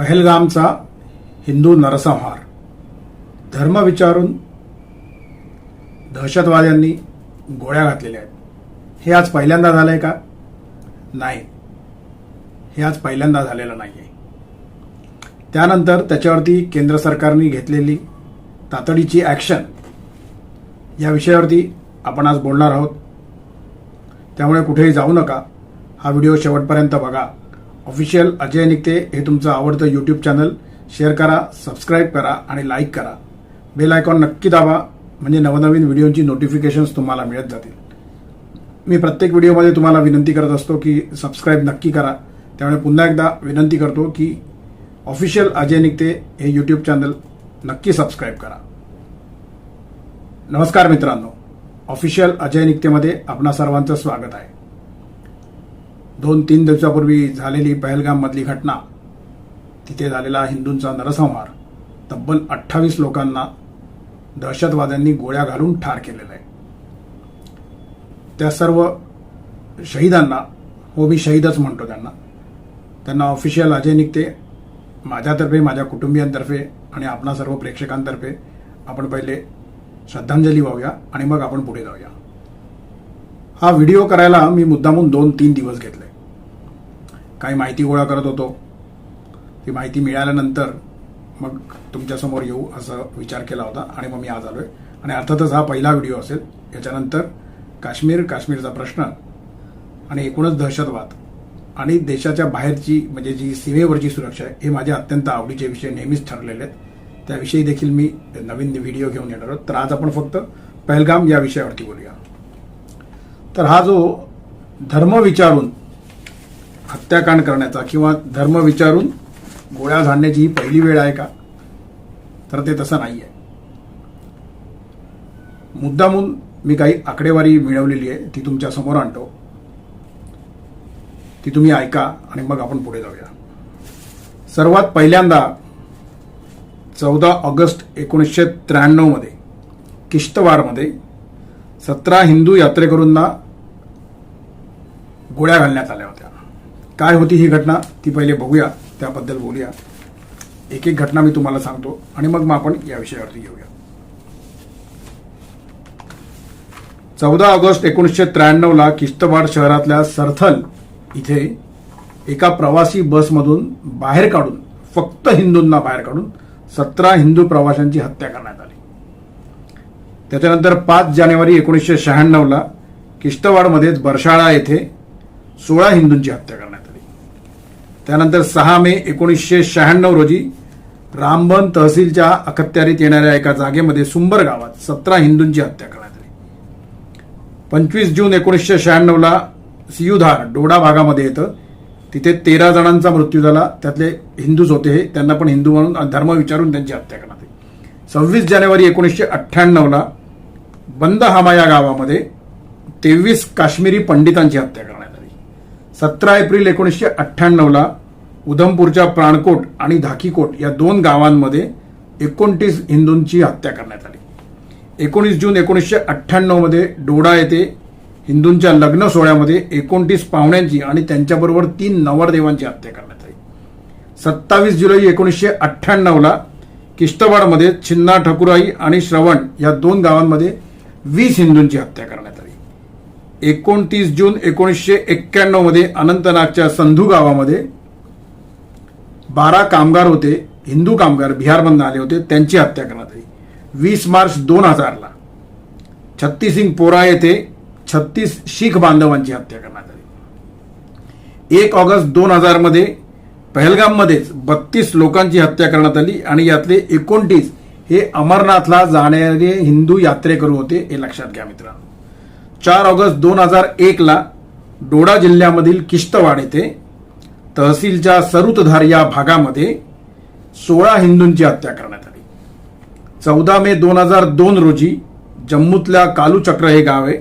पहलगामचा हिंदू नरसंहार. धर्म विचारून दहशतवाद्यांनी गोळ्या घातलेल्या आहेत. हे आज पहिल्यांदा झालंय का? नाही. हे आज पहिल्यांदा झालेलं नाही आहे त्यानंतर त्याच्यावरती केंद्र सरकारने घेतलेली तातडीची ॲक्शन या विषयावरती आपण आज बोलणार आहोत. त्यामुळे कुठेही जाऊ नका. हा व्हिडिओ शेवटपर्यंत बघा. ऑफिशियल अजय निकते हे तुमचं आवडतं यूट्यूब चॅनल शेअर करा सबस्क्राईब करा आणि लाईक करा. बेल आयकॉन नक्की दाबा म्हणजे नवनवीन व्हिडिओची नोटिफिकेशन्स तुम्हाला मिळत जातील. मी प्रत्येक व्हिडिओमध्ये तुम्हाला विनंती करत असतो की सबस्क्राईब नक्की करा. त्यामुळे पुन्हा एकदा विनंती करतो की ऑफिशियल अजय निकते हे यूट्यूब चॅनल नक्की सबस्क्राईब करा. नमस्कार मित्रांनो. ऑफिशियल अजय निकतेमध्ये आपणा सर्वांचं स्वागत आहे. दोन तीन दिवसापूर्वी झालेली पहलगाममधली घटना. तिथे झालेला हिंदूंचा नरसंहार. तब्बल अठ्ठावीस लोकांना दहशतवाद्यांनी गोळ्या घालून ठार केलेलं आहे. त्या सर्व शहीदांना हो मी शहीदच म्हणतो त्यांना. त्यांना ऑफिशियल अजय निघते. माझ्यातर्फे माझ्या कुटुंबियांतर्फे आणि आपणा सर्व प्रेक्षकांतर्फे आपण पहिले श्रद्धांजली वाहूया आणि मग आपण पुढे जाऊया. हा व्हिडिओ करायला मी मुद्दामून दोन तीन दिवस घेतले. काही माहिती गोळा करत होतो. ती माहिती मिळाल्यानंतर मग तुमच्यासमोर येऊ असं विचार केला होता आणि मग मी आज आलो आहे आणि अर्थातच हा पहिला व्हिडिओ असेल. याच्यानंतर काश्मीर काश्मीरचा प्रश्न आणि एकूणच दहशतवाद आणि देशाच्या बाहेरची म्हणजे जी सीमेवरची सुरक्षा आहे हे माझ्या अत्यंत आवडीचे विषय नेहमीच ठरलेले आहेत. त्याविषयी देखील मी नवीन व्हिडिओ घेऊन येणार आहोत. तर आज आपण फक्त पहलगाम या विषयावरती बोलूया. तर हा जो धर्म विचारून हत्याकांड करण्याचा किंवा धर्म विचारून गोळ्या झाडण्याची ही पहिली वेळ आहे का? तर ते तसं नाही आहे मुद्दामून मी काही आकडेवारी मिळवलेली आहे ती तुमच्यासमोर आणतो. ती तुम्ही ऐका आणि मग आपण पुढे जाऊया. सर्वात पहिल्यांदा चौदा ऑगस्ट एकोणीसशे त्र्याण्णवमध्ये किश्तवारमध्ये सतरा हिंदू यात्रेकरूंना गोळ्या घालण्यात आल्या होत्या. काय होती ही घटना ती पहिले बघूया त्याबद्दल बोलूया. एक एक घटना मी तुम्हाला सांगतो आणि मग मग आपण या विषयावरती घेऊया चौदा ऑगस्ट एकोणीसशे त्र्याण्णवला किश्तवाड शहरातल्या सरथल इथे एका प्रवासी बसमधून बाहेर काढून फक्त हिंदूंना बाहेर काढून सतरा हिंदू प्रवाशांची हत्या करण्यात आली. त्याच्यानंतर पाच जानेवारी एकोणीसशे शहाण्णवला किश्तवाडमध्येच बरशाळा येथे सोळा हिंदूंची हत्या करण्यात त्यानंतर सहा मे एकोणीसशे शहाण्णव रोजी रामबन तहसीलच्या अखत्यारीत येणाऱ्या एका जागेमध्ये सुंबर गावात सतरा हिंदूंची हत्या करण्यात आली. पंचवीस जून एकोणीसशे शहाण्णवला सियुधार डोडा भागामध्ये येतं. तिथे तेरा जणांचा मृत्यू झाला. त्यातले हिंदूच होते हे. त्यांना पण हिंदू म्हणून धर्म विचारून त्यांची हत्या करण्यात आली. सव्वीस जानेवारी एकोणीसशे अठ्ठ्याण्णवला बंद हामा या गावामध्ये तेवीस काश्मीरी पंडितांची हत्या करण्यात आली. सतरा एप्रिल एकोणीसशे अठ्ठ्याण्णवला उधमपूरच्या प्राणकोट आणि धाकीकोट या दोन गावांमध्ये एकोणतीस हिंदूंची हत्या करण्यात आली. एकोणीस जून एकोणीसशे अठ्ठ्याण्णवमध्ये डोडा येथे हिंदूंच्या लग्न सोहळ्यामध्ये एकोणतीस पाहुण्यांची आणि त्यांच्याबरोबर तीन नवरदेवांची हत्या करण्यात आली. सत्तावीस जुलै एकोणीसशे अठ्ठ्याण्णवला किश्तवाडमध्ये छिन्ना ठकुराई आणि श्रवण या दोन गावांमध्ये वीस हिंदूंची हत्या करण्यात आली. एकोणतीस जून एकोणीसशे एक्क्याण्णवमध्ये अनंतनागच्या संधू गावामध्ये बारा कामगार होते हिंदू कामगार बिहारमधून आले होते त्यांची हत्या करण्यात आली. वीस मार्च दोन हजारला छत्तीसिंग पोरा येथे छत्तीस शीख बांधवांची हत्या करण्यात आली. एक ऑगस्ट दोन हजारमध्ये पहलगाममध्येच बत्तीस लोकांची हत्या करण्यात आली आणि यातले एकोणतीस हे अमरनाथला जाणारे हिंदू यात्रेकरू होते हे लक्षात घ्या मित्रांनो. चार ऑगस्ट दोन हजार एकला डोडा जिल्ह्यामधील किश्तवाड येथे तहसीलच्या सरुतधार या भागामध्ये सोळा हिंदूंची हत्या करण्यात आली. चौदा मे दोन हजार दोन रोजी जम्मूतल्या कालूचक्र हे गाव आहे.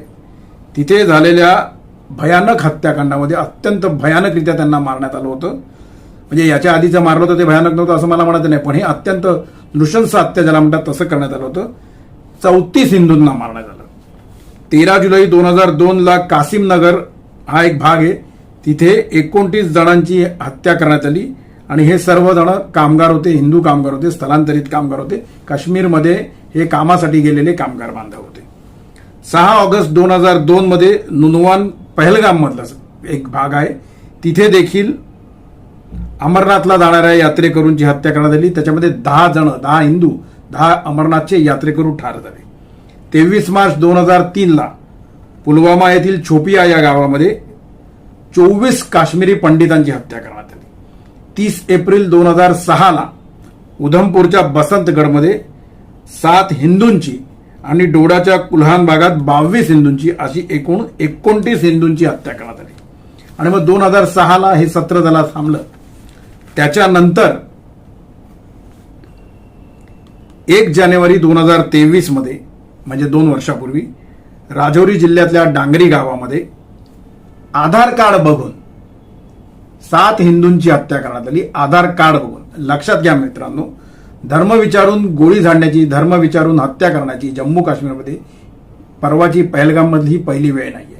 तिथे झालेल्या भयानक हत्याकांडामध्ये अत्यंत भयानकरित्या त्यांना मारण्यात आलं होतं. म्हणजे याच्या आधीचं मारलं होतं ते भयानक नव्हतं असं मला म्हणायचं नाही पण हे अत्यंत नृशंस हत्या ज्याला म्हणतात तसं करण्यात आलं होतं. चौतीस हिंदूंना मारण्यात आलं. तेरा जुलै दोन हजार दोनला कासिमनगर कासिम नगर हा एक भाग आहे. तिथे एकोणतीस जणांची हत्या करण्यात आली आणि हे सर्वजण कामगार होते हिंदू कामगार होते स्थलांतरित कामगार होते. काश्मीरमध्ये हे कामासाठी गेलेले कामगार बांधव होते. सहा ऑगस्ट दोन हजार दोनमध्ये नुनवान पहलगाममधला एक भाग आहे. तिथे देखील अमरनाथला जाणाऱ्या यात्रेकरूंची हत्या करण्यात आली. त्याच्यामध्ये दहा जण दहा हिंदू दहा अमरनाथचे यात्रेकरू ठार झाले. तेवीस मार्च दोन हजार तीनला पुलवामा येथील छोपिया या गावामध्ये चोवीस काश्मीरी पंडितांची हत्या करण्यात आली. तीस एप्रिल दोन हजार सहाला उधमपूरच्या बसंतगडमध्ये सात हिंदूंची आणि डोडाच्या कुल्हान भागात बावीस हिंदूंची अशी एकूण एकोणतीस हिंदूंची हत्या करण्यात आली. आणि मग दोन हजार सहाला हे सत्र झाला थांबलं. त्याच्यानंतर एक जानेवारी दोन हजार तेवीसमध्ये म्हणजे दोन वर्षापूर्वी राजौरी जिल्ह्यातल्या डांगरी गावामध्ये आधार कार्ड बघून सात हिंदूंची हत्या करण्यात आली आधार कार्ड बघून. लक्षात घ्या मित्रांनो धर्म विचारून गोळी झाडण्याची धर्म विचारून हत्या करण्याची जम्मू काश्मीरमध्ये परवाची पहलगाममधली पहिली वेळ नाही आहे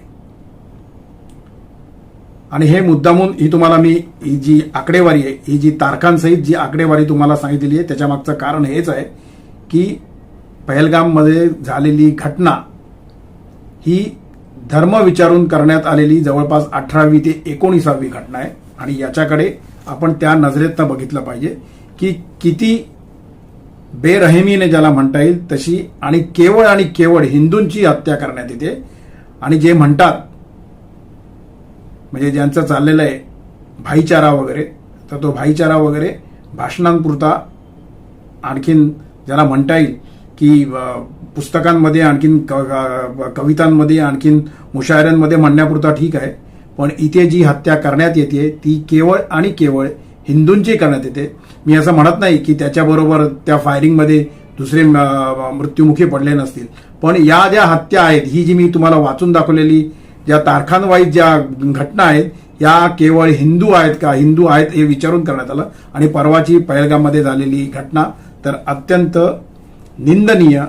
आणि हे मुद्दामून ही तुम्हाला मी ही जी आकडेवारी आहे ही जी तारखांसहित जी आकडेवारी तुम्हाला सांगितलेली आहे त्याच्यामागचं कारण हेच आहे की पहलगाममध्ये झालेली घटना ही धर्म विचारून करण्यात आलेली जवळपास अठरावी ते एकोणीसावी घटना आहे. आणि याच्याकडे आपण त्या नजरेतनं बघितलं पाहिजे की किती बेरहमीने ज्याला म्हणता येईल तशी आणि केवळ आणि केवळ हिंदूंची हत्या करण्यात येते. आणि जे म्हणतात म्हणजे ज्यांचं चाललेलं आहे भाईचारा वगैरे तर तो भाईचारा वगैरे भाषणांपुरता आणखीन ज्याला म्हणता येईल की पुस्तकांमध्ये आणखीन क- कवितांमध्ये आणखीन मुशायऱ्यांमध्ये म्हणण्यापुरता ठीक आहे. पण इथे जी हत्या करण्यात येते ती केवळ आणि केवळ हिंदूंची करण्यात येते. मी असं म्हणत नाही की त्याच्याबरोबर त्या फायरिंगमध्ये दुसरे मृत्युमुखी पडले नसतील. पण या ज्या हत्या आहेत ही जी मी तुम्हाला वाचून दाखवलेली ज्या तारखांवाईज ज्या घटना आहेत या केवळ हिंदू आहेत का? हिंदू आहेत हे विचारून करण्यात आलं. आणि परवाची पहलगाममध्ये झालेली घटना तर अत्यंत निंदनीय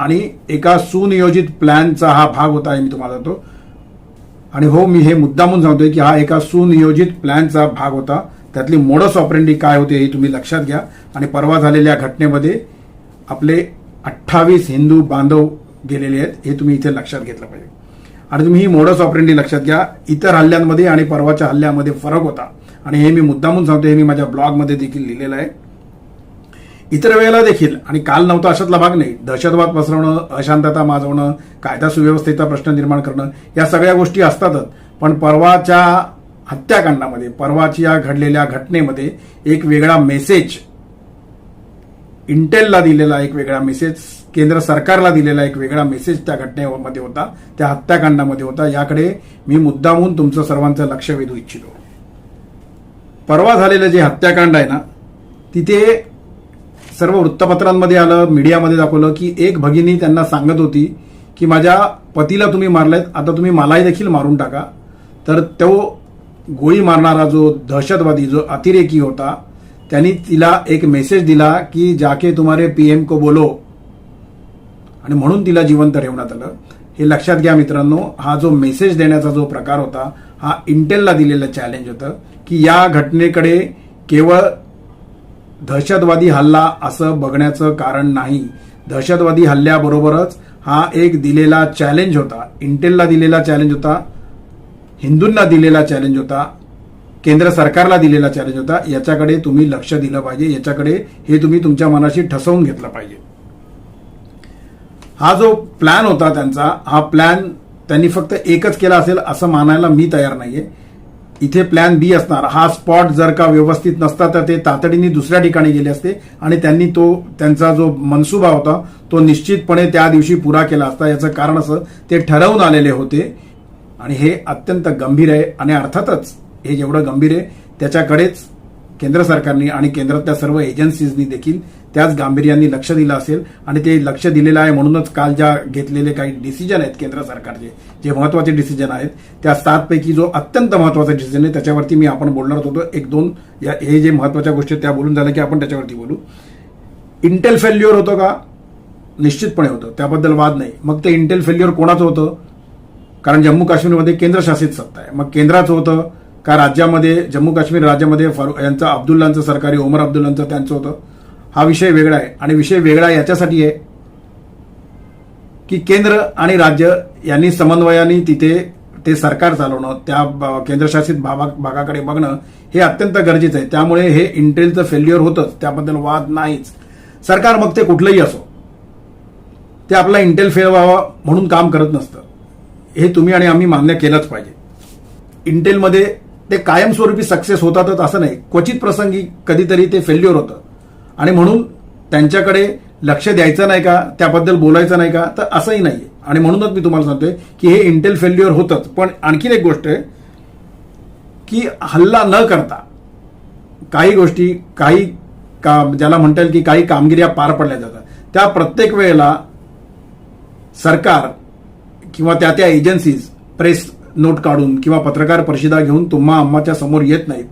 आणि एका सुनियोजित प्लॅनचा हा भाग होता हे मी तुम्हाला सांगतो. आणि हो मी हे मुद्दामून सांगतोय की हा एका सुनियोजित प्लॅनचा भाग होता. त्यातली मोडस ऑपरेंडी काय होते हे तुम्ही लक्षात घ्या. आणि परवा झालेल्या घटनेमध्ये आपले अठ्ठावीस हिंदू बांधव गेलेले आहेत हे तुम्ही इथे लक्षात घेतलं पाहिजे. आणि तुम्ही ही मोडस ऑपरेंडी लक्षात घ्या. इतर हल्ल्यांमध्ये आणि परवाच्या हल्ल्यामध्ये फरक होता. आणि हे मी मुद्दामून सांगतो हे मी माझ्या ब्लॉगमध्ये देखील लिहिलेलं आहे. इतर वेळेला देखील आणि काल नव्हता अशातला भाग नाही दहशतवाद पसरवणं अशांतता माजवणं कायदा सुव्यवस्थेचा प्रश्न निर्माण करणं या सगळ्या गोष्टी असतातच. पण परवाच्या हत्याकांडामध्ये परवाच्या घडलेल्या घटनेमध्ये एक वेगळा मेसेज इंटेलला दिलेला एक वेगळा मेसेज केंद्र सरकारला दिलेला एक वेगळा मेसेज त्या घटनेमध्ये होता त्या हत्याकांडामध्ये होता. याकडे मी मुद्दामून तुमचं सर्वांचं लक्ष वेधू इच्छितो. परवा झालेलं जे हत्याकांड आहे ना तिथे सर्व वृत्तपत्रांमध्ये आलं मीडियामध्ये दाखवलं की एक भगिनी त्यांना सांगत होती की माझ्या पतीला तुम्ही मारलायत आता तुम्ही मलाही देखील मारून टाका. तर तो गोळी मारणारा जो दहशतवादी जो अतिरेकी होता त्यांनी तिला एक मेसेज दिला की जाके तुम्हारे पीएम को बोलो. आणि म्हणून तिला जिवंत ठेवण्यात आलं. हे लक्षात घ्या मित्रांनो हा जो मेसेज देण्याचा जो प्रकार होता हा इंटेलला दिलेलं चॅलेंज होतं की या घटनेकडे केवळ दहशतवादी हल्ला असं बघण्याचं कारण नाही. दहशतवादी हल्ल्याबरोबरच हा एक दिलेला चॅलेंज होता. इंटेलला दिलेला चॅलेंज होता. हिंदूंना दिलेला चॅलेंज होता. केंद्र सरकारला दिलेला चॅलेंज होता. याच्याकडे तुम्ही लक्ष दिलं पाहिजे. याच्याकडे हे तुम्ही तुमच्या मनाशी ठसवून घेतलं पाहिजे. हा जो प्लॅन होता त्यांचा हा प्लॅन त्यांनी फक्त एकच केला असेल असं मानायला मी तयार नाहीये. इथे प्लॅन बी असणार. हा स्पॉट जर का व्यवस्थित नसता तर ते तातडीने दुसऱ्या ठिकाणी गेले असते आणि त्यांनी तो त्यांचा जो मनसुबा होता तो निश्चितपणे त्या दिवशी पुरा केला असता. याचं कारण असं ते ठरवून आलेले होते. आणि हे अत्यंत गंभीर आहे आणि अर्थातच हे जेवढं गंभीर आहे त्याच्याकडेच केंद्र सरकारने आणि केंद्रातल्या सर्व एजन्सीजनी देखील त्याच गांभीर्याने लक्ष दिलं असेल आणि ते लक्ष दिलेलं आहे म्हणूनच काल ज्या घेतलेले काही डिसिजन आहेत केंद्र सरकारचे जे महत्त्वाचे डिसिजन आहेत त्या सातपैकी जो अत्यंत महत्त्वाचा डिसिजन आहे त्याच्यावरती मी आपण बोलणार होतो. एक दोन या हे जे महत्त्वाच्या गोष्टी आहेत त्या बोलून झाल्या की आपण त्याच्यावरती बोलू. इंटेल फेल्युअर होतं का? निश्चितपणे होतं. त्याबद्दल वाद नाही. मग ते इंटेल फेल्युअर कोणाचं होतं? कारण जम्मू काश्मीरमध्ये केंद्रशासित सत्ता आहे. मग केंद्राचं होतं का राज्यामध्ये जम्मू काश्मीर राज्यामध्ये फारू यांचं अब्दुल्लांचं सरकारी ओमर अब्दुल्लांचं त्यांचं होतं? हा विषय वेगळा आहे. आणि विषय वेगळा याच्यासाठी आहे की केंद्र आणि राज्य यांनी समन्वयाने तिथे ते सरकार चालवणं त्या केंद्रशासित भागा भागाकडे बघणं हे अत्यंत गरजेचं आहे. त्यामुळे हे इंटेलचं फेल्युअर होतंच. त्याबद्दल वाद नाहीच. सरकार मग ते कुठलंही असो. ते आपला इंटेल फेल व्हावा म्हणून काम करत नसतं. हे तुम्ही आणि आम्ही मान्य केलंच पाहिजे. इंटेलमध्ये ते कायमस्वरूपी सक्सेस होतातच असं नाही. क्वचित प्रसंगी कधीतरी ते फेल्युअर होतं. आणि म्हणून त्यांच्याकडे लक्ष द्यायचं नाही का त्याबद्दल बोलायचं नाही का तर असंही नाही आणि म्हणूनच मी तुम्हाला सांगतोय की हे इंटेल फेल्युअर होतंच. पण आणखीन एक गोष्ट आहे की हल्ला न करता काही गोष्टी काही का ज्याला म्हणता येईल की काही कामगिऱ्या पार पडल्या जातात. त्या प्रत्येक वेळेला सरकार किंवा त्या त्या एजन्सीज प्रेस नोट काढून किंवा पत्रकार परिषदा घेऊन तुम्हा आम्हाच्या समोर येत नाहीत.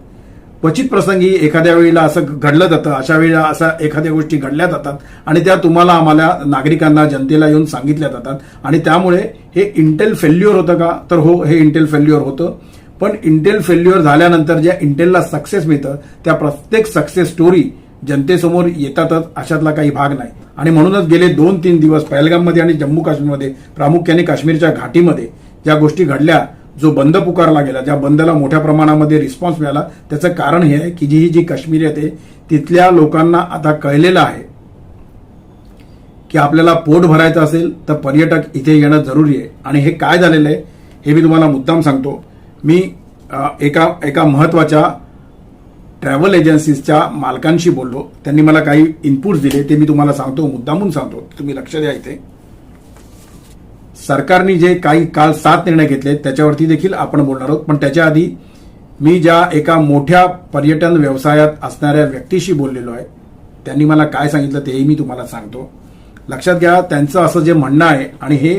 क्वचित प्रसंगी एखाद्या वेळेला असं घडलं जातं अशा वेळेला असा एखाद्या गोष्टी घडल्या जातात आणि त्या तुम्हाला आम्हाला नागरिकांना जनतेला येऊन सांगितल्या जातात. आणि त्यामुळे हे इंटेल फेल्युअर होतं का? तर हो हे इंटेल फेल्युअर होतं. पण इंटेल फेल्युअर झाल्यानंतर ज्या इंटेलला सक्सेस मिळतं त्या प्रत्येक सक्सेस स्टोरी जनतेसमोर येतातच अशातला काही भाग नाही. आणि म्हणूनच गेले दोन तीन दिवस पहलगाममध्ये आणि जम्मू काश्मीरमध्ये प्रामुख्याने काश्मीरच्या घाटीमध्ये ज्या गोष्टी घडल्या जो बंद पुकारला गेला ज्या बंदला मोठ्या प्रमाणामध्ये रिस्पॉन्स मिळाला त्याचं कारण हे आहे की जी ही जी काश्मीर आहे तिथल्या लोकांना आता कळलेलं आहे की आपल्याला पोट भरायचं असेल तर पर्यटक इथे येणं जरुरी आहे. आणि हे काय झालेलं आहे हे मी तुम्हाला मुद्दाम सांगतो. मी एका एका महत्त्वाच्या ट्रॅव्हल एजन्सीजच्या मालकांशी बोललो. त्यांनी मला काही इनपुट्स दिले ते मी तुम्हाला सांगतो मुद्दामून सांगतो. तुम्ही लक्ष द्या इथे. सरकारने जे काही काल सात निर्णय घेतले त्याच्यावरती देखील आपण बोलणार आहोत. पण त्याच्या आधी मी ज्या एका मोठ्या पर्यटन व्यवसायात असणाऱ्या व्यक्तीशी बोललेलो आहे त्यांनी मला काय सांगितलं तेही मी तुम्हाला सांगतो. लक्षात घ्या त्यांचं असं जे म्हणणं आहे आणि हे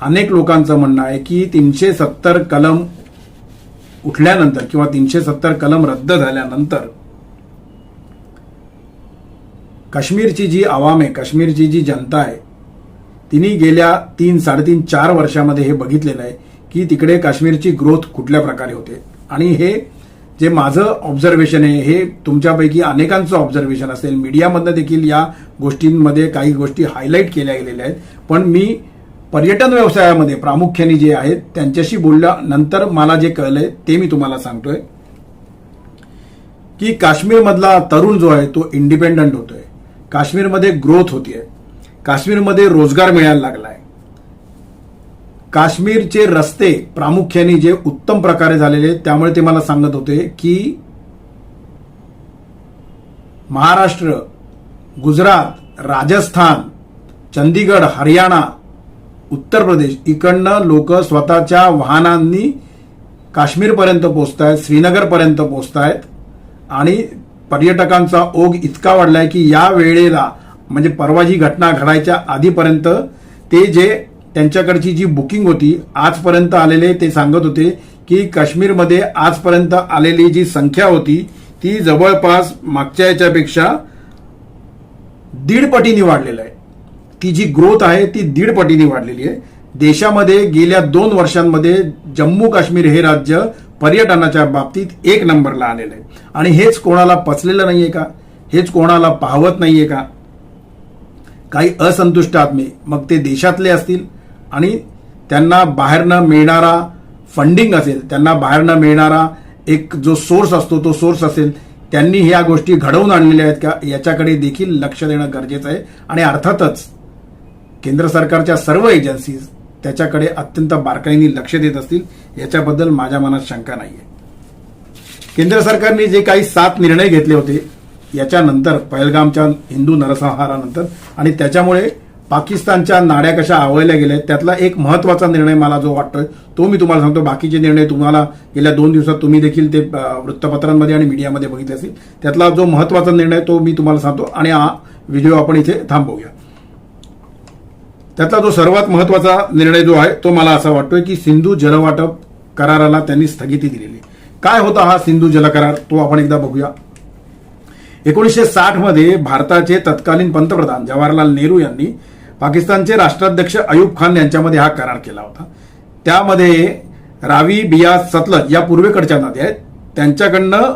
अनेक लोकांचं म्हणणं आहे की तीनशे सत्तर कलम उठल्यानंतर किंवा तीनशे सत्तर कलम रद्द झाल्यानंतर काश्मीरची जी आवाम आहे काश्मीरची जी जनता आहे तिने गेल्या तीन साडेतीन चार वर्षामध्ये हे बघितलेलं आहे की तिकडे काश्मीरची ग्रोथ कुठल्या प्रकारे होते. आणि हे जे माझं ऑब्झर्वेशन आहे हे तुमच्यापैकी अनेकांचं ऑब्झर्वेशन असेल. मीडियामधनं देखील या गोष्टींमध्ये काही गोष्टी हायलाईट केल्या गेलेल्या आहेत. पण मी पर्यटन व्यवसायामध्ये प्रामुख्याने जे आहेत त्यांच्याशी बोलल्यानंतर मला जे कळलंय ते मी तुम्हाला सांगतोय. की काश्मीरमधला तरुण जो आहे तो इंडिपेंडंट होतोय. काश्मीरमध्ये ग्रोथ होतीये. काश्मीरमध्ये रोजगार मिळायला लागलाय. काश्मीरचे रस्ते प्रामुख्याने जे उत्तम प्रकारे झालेले त्यामुळे ते मला सांगत होते की महाराष्ट्र गुजरात राजस्थान चंदीगड हरियाणा उत्तर प्रदेश इकडनं लोक स्वतःच्या वाहनांनी काश्मीरपर्यंत पोहोचत आहेत श्रीनगरपर्यंत पोचत आहेत आणि पर्यटकांचा ओघ इतका वाढलाय की या वेळेला म्हणजे परवा जी घटना घडायच्या आधीपर्यंत ते जे त्यांच्याकडची जी बुकिंग होती आजपर्यंत आलेले ते सांगत होते की काश्मीरमध्ये आजपर्यंत आलेली जी संख्या होती ती जवळपास मागच्या याच्यापेक्षा दीड पटीने वाढलेलं आहे. ती जी ग्रोथ आहे ती दीड पटीने वाढलेली आहे. देशामध्ये गेल्या दोन वर्षांमध्ये जम्मू काश्मीर हे राज्य पर्यटनाच्या बाबतीत एक नंबरला आलेलं आहे. आणि हेच कोणाला पचलेलं नाहीये का? हेच कोणाला पाहवत नाहीये का? काही असंतुष्ट आत्मे मग ते देशातले असतील आणि त्यांना बाहेरनं मिळणारा फंडिंग असेल त्यांना बाहेरनं मिळणारा एक जो सोर्स असतो तो सोर्स असेल त्यांनी ह्या गोष्टी घडवून आणलेल्या आहेत का याच्याकडे देखील लक्ष देणं गरजेचं आहे. आणि अर्थातच केंद्र सरकारच्या सर्व एजन्सीज त्याच्याकडे अत्यंत बारकाईने लक्ष देत असतील याच्याबद्दल माझ्या मनात शंका नाही आहे केंद्र सरकारने जे काही सात निर्णय घेतले होते याच्यानंतर पहलगामच्या हिंदू नरसंहारानंतर. आणि त्याच्यामुळे पाकिस्तानच्या नाड्या कशा आवळल्या गेल्या त्यातला एक महत्त्वाचा निर्णय मला जो वाटतोय तो मी तुम्हाला सांगतो. बाकीचे निर्णय तुम्हाला गेल्या दोन दिवसात तुम्ही देखील ते वृत्तपत्रांमध्ये आणि मीडियामध्ये बघितले असतील त्यातला जो महत्त्वाचा निर्णय तो मी तुम्हाला सांगतो. आणि हा व्हिडिओ आपण इथे थांबवूया. त्यातला जो सर्वात महत्त्वाचा निर्णय जो आहे तो मला असा वाटतोय की सिंधू जलवाटप कराराला त्यांनी स्थगिती दिलेली काय होता हा सिंधू जल करार तो आपण एकदा बघूया. एकोणीसशे साठमध्ये भारताचे तत्कालीन पंतप्रधान जवाहरलाल नेहरू यांनी पाकिस्तानचे राष्ट्राध्यक्ष अयूब खान यांच्यामध्ये हा करार केला होता. त्यामध्ये रावी बिया सतलज या पूर्वेकडच्या नद्या आहेत. त्यांच्याकडनं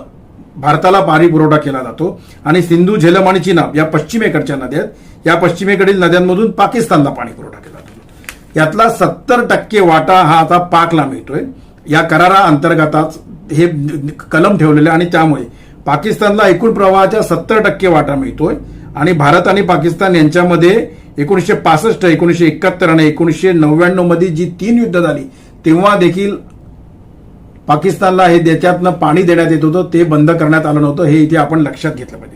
भारताला पाणी पुरवठा केला जातो आणि सिंधू झेलम आणि चिनाब या पश्चिमेकडच्या नद्या आहेत. या पश्चिमेकडील नद्यांमधून पाकिस्तानला पाणी पुरवठा केला जातो. यातला सत्तर टक्के वाटा हा आता पाकला मिळतोय. या करारा अंतर्गतच हे कलम ठेवलेले आणि त्यामुळे पाकिस्तानला एकूण प्रवाहाच्या सत्तर टक्के वाटा मिळतोय आणि भारत आणि पाकिस्तान यांच्यामध्ये एकोणीसशे पासष्ट एकोणीसशे एकाहत्तर आणि एकोणीसशे नव्याण्णवमध्ये जी तीन युद्ध झाली तेव्हा देखील पाकिस्तानला हे त्याच्यातनं पाणी देण्यात येत होतं ते बंद करण्यात आलं नव्हतं हे इथे आपण लक्षात घेतलं पाहिजे.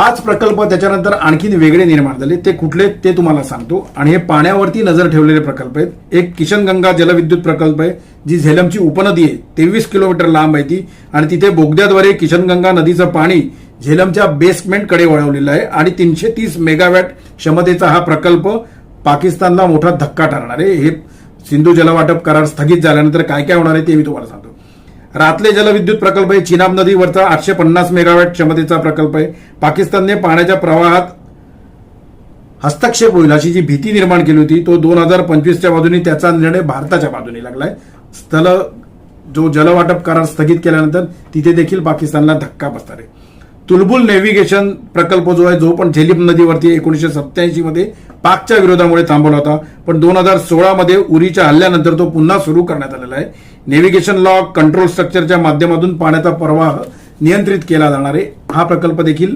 पाच प्रकल्प त्याच्यानंतर आणखीन वेगळे निर्माण झाले. ते कुठले ते तुम्हाला सांगतो. आणि हे पाण्यावरती नजर ठेवलेले प्रकल्प आहेत. एक किशनगंगा जलविद्युत प्रकल्प आहे जी झेलमची उपनदी आहे. तेवीस किलोमीटर लांब आहे ती. आणि तिथे बोगद्याद्वारे किशनगंगा नदीचं पाणी झेलमच्या बेसमेंटकडे वळवलेलं आहे. आणि तीनशे तीस मेगावॅट क्षमतेचा हा प्रकल्प पाकिस्तानला मोठा धक्का ठरणार आहे. हे सिंधू जलवाटप करार स्थगित झाल्यानंतर काय काय होणार आहे ते मी तुम्हाला सांगतो. रातले जलविद्युत प्रकल्प आहे चिनाब नदीवरचा आठशे पन्नास मेगावॅट क्षमतेचा प्रकल्प आहे. पाकिस्तानने पाण्याच्या प्रवाहात हस्तक्षेप होईल अशी जी भीती निर्माण केली होती तो दोन हजार पंचवीसच्या बाजूने त्याचा निर्णय भारताच्या बाजूने लागलाय. स्थल जो जलवाटप करार स्थगित केल्यानंतर तिथे देखील पाकिस्तानला धक्का बसणार आहे. तुलबुल नेव्हिगेशन प्रकल्प जो आहे जो पण झेलिम नदीवरती एकोणीसशे सत्याऐंशी मध्ये पाकच्या विरोधामुळे थांबवला होता. पण दोन हजार सोळामध्ये उरीच्या हल्ल्यानंतर तो पुन्हा सुरू करण्यात आलेला आहे. नेव्हिगेशन लॉक कंट्रोल स्ट्रक्चरच्या माध्यमातून पाण्याचा प्रवाह नियंत्रित केला जाणार आहे. हा प्रकल्प देखील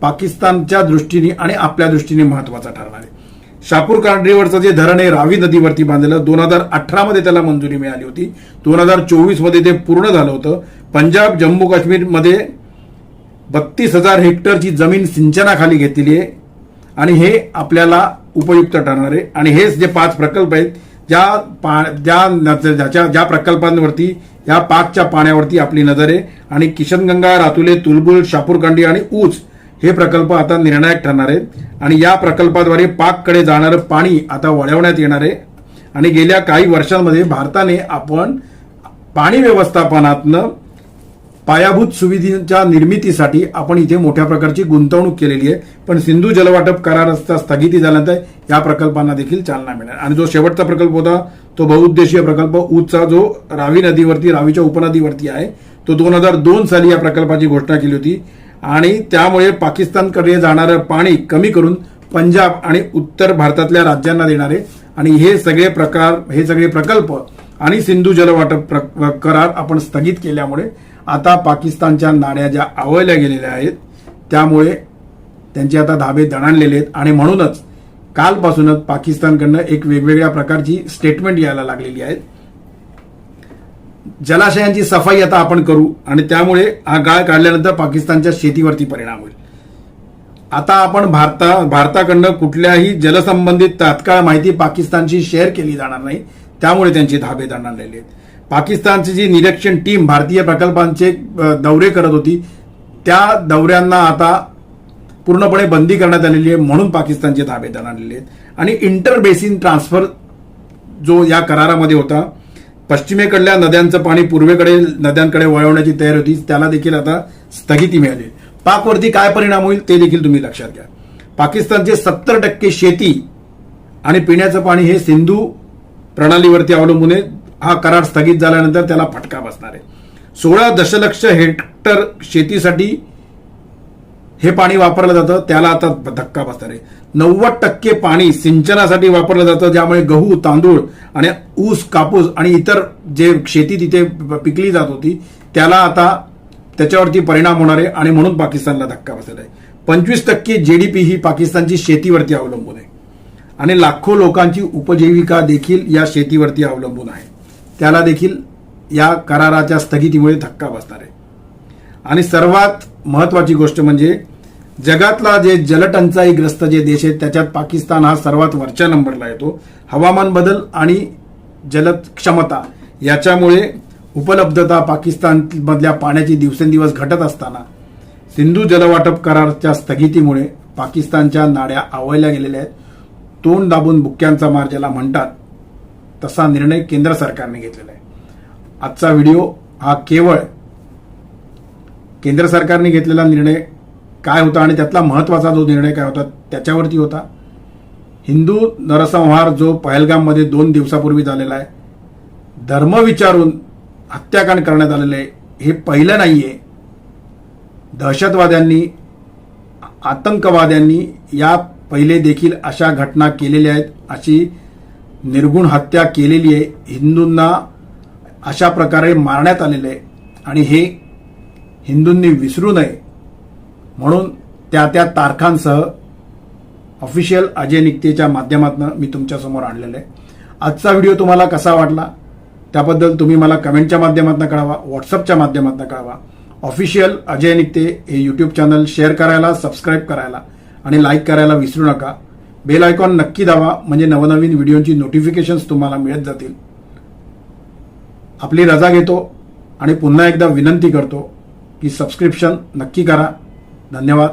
पाकिस्तानच्या दृष्टीने आणि आपल्या दृष्टीने महत्त्वाचा ठरणार आहे. शापूर कांड्रीवरचं जे धरण आहे रावी नदीवरती बांधलेलं दोन हजार अठरामध्ये त्याला मंजुरी मिळाली होती. दोन हजार चोवीसमध्ये ते पूर्ण झालं होतं. पंजाब जम्मू काश्मीरमध्ये बत्तीस हजार हेक्टरची जमीन सिंचनाखाली घेतलेली आहे. आणि हे आपल्याला उपयुक्त ठरणार आहे. आणि हेच जे पाच प्रकल्प आहेत ज्या पा ज्या न- ज्याच्या ज्या प्रकल्पांवरती या पाकच्या पाण्यावरती आपली नजर आहे. आणि किशनगंगा रातुले तुलबुल शापूरकांडी आणि ऊस हे प्रकल्प आता निर्णायक ठरणार आहेत. आणि या प्रकल्पाद्वारे पाककडे जाणारं पाणी आता वळवण्यात येणार आहे. आणि गेल्या काही वर्षांमध्ये भारताने आपण पाणी व्यवस्थापनातनं पायाभूत सुविधांच्या निर्मितीसाठी आपण इथे मोठ्या प्रकारची गुंतवणूक केलेली आहे. पण सिंधू जलवाटप कराराचा स्थगिती झाल्यानंतर या प्रकल्पांना देखील चालना मिळणार. आणि जो शेवटचा प्रकल्प होता तो बहुउद्देशीय प्रकल्प ऊजचा जो रावी नदीवरती रावीच्या उपनदीवरती आहे तो दोन हजार दोन साली या प्रकल्पाची घोषणा केली होती. आणि त्यामुळे पाकिस्तानकडे जाणारं पाणी कमी करून पंजाब आणि उत्तर भारतातल्या राज्यांना देणारे आणि हे सगळे प्रकार हे सगळे प्रकल्प आणि सिंधू जलवाटप करार आपण स्थगित केल्यामुळे आता पाकिस्तानच्या नाड्या ज्या आवळल्या गेलेल्या आहेत त्यामुळे त्यांचे आता धाबे दणाणलेले आहेत. आणि म्हणूनच कालपासूनच पाकिस्तानकडनं एक वेगवेगळ्या प्रकारची स्टेटमेंट यायला लागलेली आहेत. जलाशयांची सफाई आता आपण करू आणि त्यामुळे हा गाळ काढल्यानंतर पाकिस्तानच्या शेतीवरती परिणाम होईल. आता आपण भारता भारताकडनं कुठल्याही जलसंबंधित तात्काळ माहिती पाकिस्तानशी शेअर केली जाणार नाही. त्यामुळे त्यांचे धाबे दणाणलेले आहेत. पाकिस्तानची जी निरीक्षण टीम भारतीय प्रकल्पांचे दौरे करत होती त्या दौऱ्यांना आता पूर्णपणे बंदी करण्यात आलेली आहे म्हणून पाकिस्तानचे धाबे आलेले आहेत. आणि इंटर बेसिन ट्रान्सफर जो या करारामध्ये होता पश्चिमेकडल्या नद्यांचं पाणी पूर्वेकडे नद्यांकडे वळवण्याची तयारी होती त्याला देखील आता स्थगिती मिळाली पाकवरती काय परिणाम होईल ते देखील तुम्ही लक्षात घ्या. पाकिस्तानचे सत्तर टक्के शेती आणि पिण्याचं पाणी हे सिंधू प्रणालीवरती अवलंबून आहे. हा करार स्थगित झाल्यानंतर त्याला फटका बसणार आहे. सोळा दशलक्ष हेक्टर शेतीसाठी हे पाणी वापरलं जातं त्याला आता धक्का बसणार आहे. नव्वद टक्के पाणी सिंचनासाठी वापरलं जातं ज्यामुळे गहू तांदूळ आणि ऊस कापूस आणि इतर जे शेती तिथे पिकली जात होती त्याला आता त्याच्यावरती परिणाम होणार आहे आणि म्हणून पाकिस्तानला धक्का बसलेला आहे. पंचवीस टक्के जीडीपी ही पाकिस्तानची शेतीवरती अवलंबून आहे. आणि लाखो लोकांची उपजीविका देखील या शेतीवरती अवलंबून आहे. त्याला देखील या कराराच्या स्थगितीमुळे धक्का बसणार आहे. आणि सर्वात महत्वाची गोष्ट म्हणजे जगातला जे जलटंचाईग्रस्त जे देश आहेत त्याच्यात पाकिस्तान हा सर्वात वरच्या नंबरला येतो. हवामान बदल आणि जल क्षमता याच्यामुळे उपलब्धता पाकिस्तानमधल्या पाण्याची दिवसेंदिवस घटत असताना सिंधू जलवाटप करारच्या स्थगितीमुळे पाकिस्तानच्या नाड्या आवळल्या गेलेल्या आहेत. तोंड दाबून बुक्क्यांचा मार ज्याला म्हणतात तसा निर्णय केंद्र सरकारने घेतलेला आहे. आजचा व्हिडिओ हा केवळ केंद्र सरकारने घेतलेला निर्णय काय होता आणि त्यातला महत्त्वाचा जो निर्णय काय होता त्याच्यावरती होता. हिंदू नरसंहार जो पहलगाममध्ये दोन दिवसापूर्वी झालेला आहे धर्म विचारून हत्याकांड करण्यात आलेलं आहे हे पहिलं नाही आहे दहशतवाद्यांनी आतंकवाद्यांनी या पहिले देखील अशा घटना केलेल्या आहेत अशी निर्गुण हत्या केलेली आहे. हिंदूंना अशा प्रकारे मारण्यात आलेलं आहे. आणि हे हिंदूंनी विसरू नये. म्हणून त्या त्या तारखांसह ऑफिशियल अजय निकतेच्या माध्यमातून मी तुमच्यासमोर आणलेलं आहे. आजचा व्हिडिओ तुम्हाला कसा वाटला? त्याबद्दल तुम्ही मला कमेंटच्या माध्यमातून कळवा व्हॉट्सअपच्या माध्यमातून कळवा. ऑफिशियल अजय निकते हे यूट्यूब चॅनल शेअर करायला सबस्क्राईब करायला आणि लाईक करायला विसरू नका. बेल आयकॉन नक्की दावा म्हणजे नवनवीन व्हिडिओची नोटिफिकेशन्स तुम्हाला मिळत जातील. आपली रजा घेतो आणि पुन्हा एकदा विनंती करतो की सबस्क्रिप्शन नक्की करा. धन्यवाद.